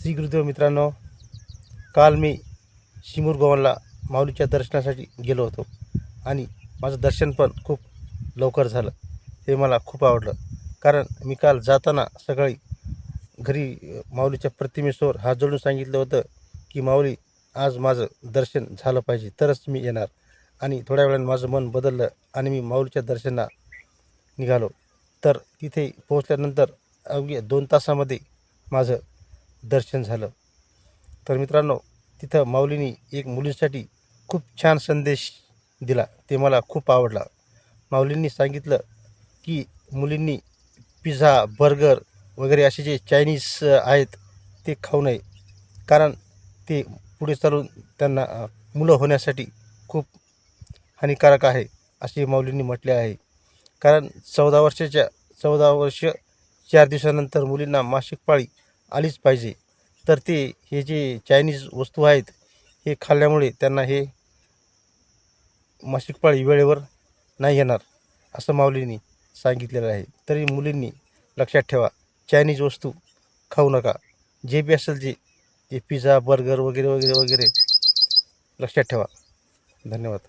श्री गुरुदेव मित्रांनो काल मी शिमूर गोवनला माऊलीच्या दर्शनासाठी गेलो होतो आणि माझं दर्शन पण खूप लवकर झालं. हे मला खूप आवडलं. कारण मी काल जाताना सकाळी घरी माऊलीच्या प्रतिमेसमोर हात जोडून सांगितलं होतं की माऊली आज माझं दर्शन झालं पाहिजे तरच मी येणार. आणि थोड्या वेळाने माझं मन बदललं आणि मी माऊलीच्या दर्शना निघालो. तर तिथे पोहोचल्यानंतर अवघ्या दोन तासामध्ये माझं दर्शन झालं. तर मित्रांनो तिथं माऊलीनी एक मुलींसाठी खूप छान संदेश दिला. ते मला खूप आवडला. माऊलींनी सांगितलं की मुलींनी पिझ्झा बर्गर वगैरे असे जे चायनीज आहेत ते खाऊ नये. कारण ते पुढे चालून त्यांना मुलं होण्यासाठी खूप हानिकारक आहे असे माऊलींनी म्हटले आहे. कारण चौदा वर्षाच्या चौदा वर्ष चार दिवसानंतर मुलींना मासिक पाळी आलीच पाहिजे. तर ते हे जे चायनीज वस्तू आहेत हे खाल्ल्यामुळे त्यांना हे मासिक पाळी वेळेवर नाही येणार असं माऊलींनी सांगितलेलं आहे. तरी मुलींनी लक्षात ठेवा चायनीज वस्तू खाऊ नका. जे बी असेल जे ते पिझ्झा बर्गर वगैरे वगैरे वगैरे लक्षात ठेवा. धन्यवाद.